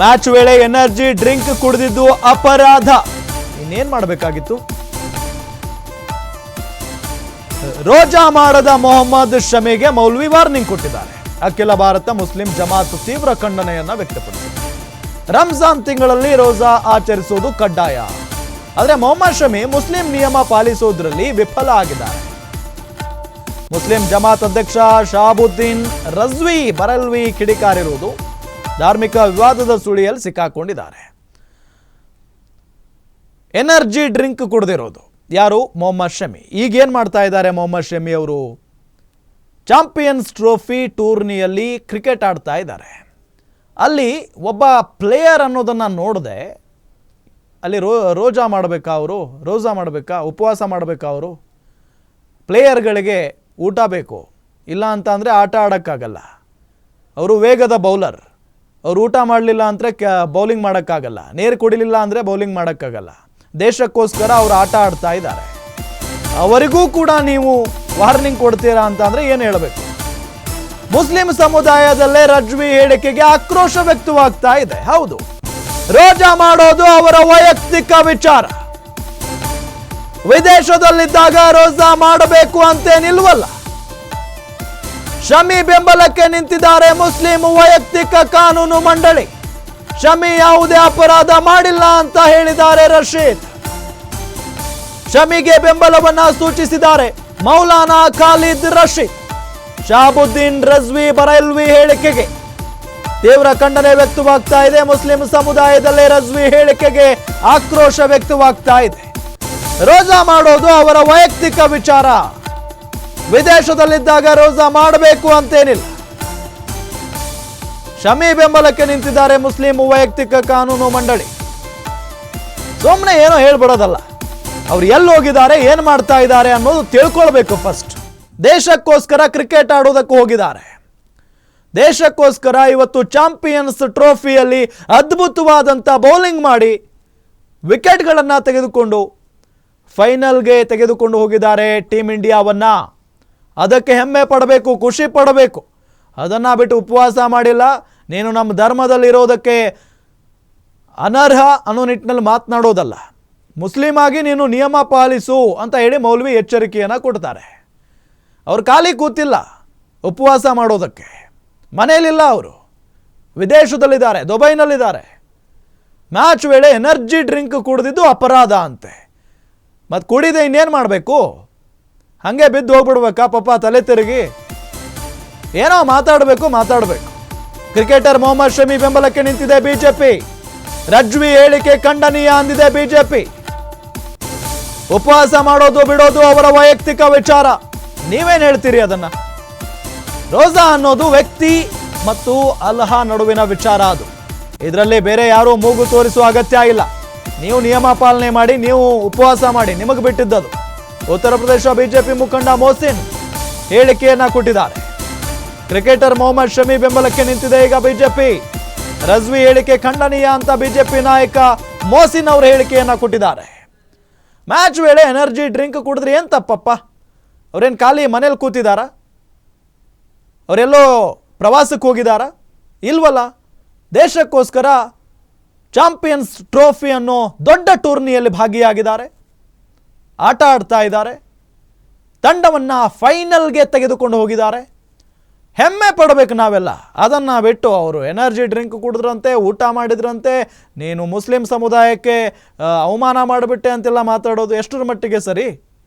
Match ವೇಳೆ energy drink ಕುಡಿದಿದ್ದು ಅಪರಾಧ. ಇನ್ನೇನ್ ಮಾಡಬೇಕಾಗಿತ್ತು? ರೋಜಾ ಮಾಡದ ಮೊಹಮ್ಮದ್ ಶಮಿಗೆ ಮೌಲ್ವಿ ವಾರ್ನಿಂಗ್ ಕೊಟ್ಟಿದ್ದಾರೆ. ಅಖಿಲ ಭಾರತ ಮುಸ್ಲಿಂ ಜಮಾತ್ ತೀವ್ರ ಖಂಡನೆಯನ್ನ ವ್ಯಕ್ತಪಡಿಸಿದೆ. ರಂಜಾನ್ ತಿಂಗಳಲ್ಲಿ ರೋಜಾ ಆಚರಿಸುವುದು ಕಡ್ಡಾಯ. ಆದರೆ ಮೊಹಮ್ಮದ್ ಶಮಿ ಮುಸ್ಲಿಂ ನಿಯಮ ಪಾಲಿಸುವುದರಲ್ಲಿ ವಿಫಲ ಆಗಿದ್ದಾರೆ. ಮುಸ್ಲಿಂ ಜಮಾತ್ ಅಧ್ಯಕ್ಷ ಶಹಾಬುದ್ದೀನ್ ರಜ್ವಿ, ಬರಲ್ವಿ ಕಿಡಿಕಾರಿರುವುದು ಧಾರ್ಮಿಕ ವಿವಾದದ ಸುಳಿಯಲ್ಲಿ ಸಿಕ್ಕಾಕೊಂಡಿದ್ದಾರೆ. Energy drink ಕುಡ್ದಿರೋದು. ಯಾರು? ಮೊಹಮ್ಮದ್ ಶಮಿ. ಈಗ ಏನು ಮಾಡ್ತಾ ಇದ್ದಾರೆ ಮೊಹಮ್ಮದ್ ಶಮಿ ಅವರು? ಚಾಂಪಿಯನ್ಸ್ ಟ್ರೋಫಿ ಟೂರ್ನಿಯಲ್ಲಿ ಕ್ರಿಕೆಟ್ ಆಡ್ತಾ ಇದ್ದಾರೆ. ಅಲ್ಲಿ ಒಬ್ಬ ಪ್ಲೇಯರ್ ಅನ್ನೋದನ್ನು ನೋಡದೆ. ಅಲ್ಲಿ ರೋ, ರೋಜಾ ಮಾಡಬೇಕಾ ಅವರು? ರೋಜಾ ಮಾಡಬೇಕಾ? ಉಪವಾಸ ಮಾಡಬೇಕಾ ಅವರು? ಪ್ಲೇಯರ್ಗಳಿಗೆ ಊಟ ಬೇಕು. ಇಲ್ಲ ಅಂತ ಅಂದರೆ ಆಟ ಆಡೋಕ್ಕಾಗಲ್ಲ. ಅವರು ವೇಗದ ಬೌಲರ್. ಅವ್ರು ಊಟ ಮಾಡಲಿಲ್ಲ ಅಂದರೆ ಕ ಬೌಲಿಂಗ್ ಮಾಡೋಕ್ಕಾಗಲ್ಲ. ನೀರು ಕುಡಿಲಿಲ್ಲ ಅಂದರೆ ಬೌಲಿಂಗ್ ಮಾಡೋಕ್ಕಾಗಲ್ಲ. ದೇಶಕ್ಕೋಸ್ಕರ ಅವರು ಆಟ ಆಡ್ತಾ ಇದ್ದಾರೆ. ಅವರಿಗೂ ಕೂಡ ನೀವು ವಾರ್ನಿಂಗ್ ಕೊಡ್ತೀರಾ ಅಂತ ಅಂದರೆ ಏನು ಹೇಳಬೇಕು? ಮುಸ್ಲಿಂ ಸಮುದಾಯದಲ್ಲೇ ರಜ್ವಿ ಹೇಳಿಕೆಗೆ ಆಕ್ರೋಶ ವ್ಯಕ್ತವಾಗ್ತಾ ಇದೆ. ಹೌದು. ರೋಜಾ ಮಾಡೋದು ಅವರ ವೈಯಕ್ತಿಕ ವಿಚಾರ. ವಿದೇಶದಲ್ಲಿದ್ದಾಗ ರೋಜಾ ಮಾಡಬೇಕು ಅಂತೇನಿಲ್ವಲ್ಲ? ಶಮಿ ಬೆಂಬಲಕ್ಕೆ ನಿಂತಿದ್ದಾರೆ ಮುಸ್ಲಿಂ ವೈಯಕ್ತಿಕ ಕಾನೂನು ಮಂಡಳಿ. ಶಮಿ ಯಾವುದೇ ಅಪರಾಧ ಮಾಡಿಲ್ಲ ಅಂತ ಹೇಳಿದ್ದಾರೆ ರಶೀದ್. ಶಮಿಗೆ ಬೆಂಬಲವನ್ನ ಸೂಚಿಸಿದ್ದಾರೆ ಮೌಲಾನಾ ಖಾಲಿದ್ ರಶೀದ್. ಶಾಬುದ್ದೀನ್ ರಜ್ವಿ ಬರೈಲ್ವಿ ಹೇಳಿಕೆಗೆ. ತೀವ್ರ ಖಂಡನೆ ವ್ಯಕ್ತವಾಗ್ತಾ ಇದೆ ಮುಸ್ಲಿಂ ಸಮುದಾಯದಲ್ಲೇ ರಜ್ವಿ ಹೇಳಿಕೆಗೆ ಆಕ್ರೋಶ ವ್ಯಕ್ತವಾಗ್ತಾ ಇದೆ. ರೋಜಾ ಮಾಡೋದು ಅವರ ವೈಯಕ್ತಿಕ ವಿಚಾರ. ವಿದೇಶದಲ್ಲಿದ್ದಾಗ ರೋಜಾ ಮಾಡಬೇಕು ಅಂತೇನಿಲ್ಲ. ಶಮಿ ಬೆಂಬಲಕ್ಕೆ ನಿಂತಿದ್ದಾರೆ ಮುಸ್ಲಿಂ ವೈಯಕ್ತಿಕ ಕಾನೂನು ಮಂಡಳಿ. ಸುಮ್ಮನೆ ಏನೋ ಹೇಳ್ಬಿಡೋದಲ್ಲ. ಅವ್ರು ಎಲ್ಲಿ ಹೋಗಿದ್ದಾರೆ, ಏನು ಮಾಡ್ತಾ ಇದ್ದಾರೆ ಅನ್ನೋದು ತಿಳ್ಕೊಳ್ಬೇಕು ಫಸ್ಟ್ ದೇಶಕ್ಕೋಸ್ಕರ ಕ್ರಿಕೆಟ್ ಆಡೋದಕ್ಕೆ ಹೋಗಿದ್ದಾರೆ. ದೇಶಕ್ಕೋಸ್ಕರ ಇವತ್ತು ಚಾಂಪಿಯನ್ಸ್ ಟ್ರೋಫಿಯಲ್ಲಿ ಅದ್ಭುತವಾದಂಥ ಬೌಲಿಂಗ್ ಮಾಡಿ ವಿಕೆಟ್ಗಳನ್ನು ತೆಗೆದುಕೊಂಡು ಫೈನಲ್ಗೆ ತೆಗೆದುಕೊಂಡು ಹೋಗಿದ್ದಾರೆ ಟೀಮ್ ಇಂಡಿಯಾವನ್ನ. ಅದಕ್ಕೆ ಹೆಮ್ಮೆ ಪಡಬೇಕು, ಖುಷಿ ಪಡಬೇಕು. ಅದನ್ನು ಬಿಟ್ಟು ಉಪವಾಸ ಮಾಡಿಲ್ಲ. ನೀನು ನಮ್ಮ ಧರ್ಮದಲ್ಲಿರೋದಕ್ಕೆ ಅನರ್ಹ ಅನ್ನೋ ನಿಟ್ಟಿನಲ್ಲಿ ಮಾತನಾಡೋದಲ್ಲ. ಮುಸ್ಲಿಂ ಆಗಿ ನೀನು ನಿಯಮ ಪಾಲಿಸು ಅಂತ ಹೇಳಿ ಮೌಲ್ವಿ ಎಚ್ಚರಿಕೆಯನ್ನು ಕೊಡ್ತಾರೆ. ಅವ್ರು ಖಾಲಿ ಕೂತಿಲ್ಲ ಉಪವಾಸ ಮಾಡೋದಕ್ಕೆ. ಮನೆಯಲ್ಲಿಲ್ಲ ಅವರು. ವಿದೇಶದಲ್ಲಿದ್ದಾರೆ, ದುಬೈನಲ್ಲಿದ್ದಾರೆ. ಮ್ಯಾಚ್ ವೇಳೆ ಎನರ್ಜಿ ಡ್ರಿಂಕ್ ಕುಡಿದಿದ್ದು ಅಪರಾಧ ಅಂತೆ. ಮತ್ತು ಕುಡಿದೆ ಇನ್ನೇನು ಮಾಡಬೇಕು? ಹಾಗೆ ಬಿದ್ದು ಹೋಗ್ಬಿಡ್ಬೇಕಾ? ಪಾಪ ತಲೆ ತಿರುಗಿ. ಏನೋ ಮಾತಾಡಬೇಕು ಮಾತಾಡಬೇಕು. ಕ್ರಿಕೆಟರ್ ಮೊಹಮ್ಮದ್ ಶಮಿ ಬೆಂಬಲಕ್ಕೆ ನಿಂತಿದೆ ಬಿಜೆಪಿ. ರಜ್ವಿ ಹೇಳಿಕೆ ಖಂಡನೀಯ ಅಂದಿದೆ ಬಿಜೆಪಿ. ಉಪವಾಸ ಮಾಡೋದು ಬಿಡೋದು ಅವರ ವೈಯಕ್ತಿಕ ವಿಚಾರ. ನೀವೇನು ಹೇಳ್ತೀರಿ ಅದನ್ನ? ರೋಜಾ ಅನ್ನೋದು ವ್ಯಕ್ತಿ ಮತ್ತು ಅಲ್ಹಾ ನಡುವಿನ ವಿಚಾರ ಅದು. ಇದರಲ್ಲಿ ಬೇರೆ ಯಾರೂ ಮೂಗು ತೋರಿಸುವ ಅಗತ್ಯ ಇಲ್ಲ. ನೀವು ನಿಯಮ ಪಾಲನೆ ಮಾಡಿ, ನೀವು ಉಪವಾಸ ಮಾಡಿ, ನಿಮಗೆ ಬಿಟ್ಟಿದ್ದದು. ಉತ್ತರ ಪ್ರದೇಶ ಬಿಜೆಪಿ ಮುಖಂಡ ಮೋಸಿನ್ ಹೇಳಿಕೆಯನ್ನ ಕೊಟ್ಟಿದ್ದಾರೆ. ಕ್ರಿಕೆಟರ್ ಮೊಹಮ್ಮದ್ ಶಮಿ ಬೆಂಬಲಕ್ಕೆ ನಿಂತಿದೆ ಈಗ ಬಿಜೆಪಿ. ರಜ್ವಿ ಹೇಳಿಕೆ ಖಂಡನೀಯ ಅಂತ ಬಿಜೆಪಿ ನಾಯಕ ಮೋಸಿನ್ ಅವರು ಹೇಳಿಕೆಯನ್ನ ಕೊಟ್ಟಿದ್ದಾರೆ. ಮ್ಯಾಚ್ ವೇಳೆ ಎನರ್ಜಿ ಡ್ರಿಂಕ್ ಕುಡಿದ್ರೆ ಏನ್ ತಪ್ಪಪ್ಪ? ಅವ್ರೇನು ಖಾಲಿ ಮನೇಲಿ ಕೂತಿದಾರ? ಅವರೆಲ್ಲೋ ಪ್ರವಾಸಕ್ಕೆ ಹೋಗಿದಾರ? ಇಲ್ವಲ್ಲ? ದೇಶಕ್ಕೋಸ್ಕರ ಚಾಂಪಿಯನ್ಸ್ ಟ್ರೋಫಿ ಅನ್ನೋ ದೊಡ್ಡ ಟೂರ್ನಿಯಲ್ಲಿ ಭಾಗಿಯಾಗಿದ್ದಾರೆ. ಆಟ ಆಡ್ತಾ ಇದ್ದಾರೆ. ತಂಡವನ್ನು ಫೈನಲ್ಗೆ ತೆಗೆದುಕೊಂಡು ಹೋಗಿದ್ದಾರೆ. ಹೆಮ್ಮೆ ಪಡಬೇಕು ನಾವೆಲ್ಲ. ಅದನ್ನು ಬಿಟ್ಟು ಅವರು ಎನರ್ಜಿ ಡ್ರಿಂಕ್ ಕುಡಿದ್ರಂತೆ, ಊಟ ಮಾಡಿದ್ರಂತೆ, ನೀನು ಮುಸ್ಲಿಂ ಸಮುದಾಯಕ್ಕೆ ಅವಮಾನ ಮಾಡಿಬಿಟ್ಟೆ ಅಂತೆಲ್ಲ ಮಾತಾಡೋದು ಎಷ್ಟರ ಮಟ್ಟಿಗೆ ಸರಿ?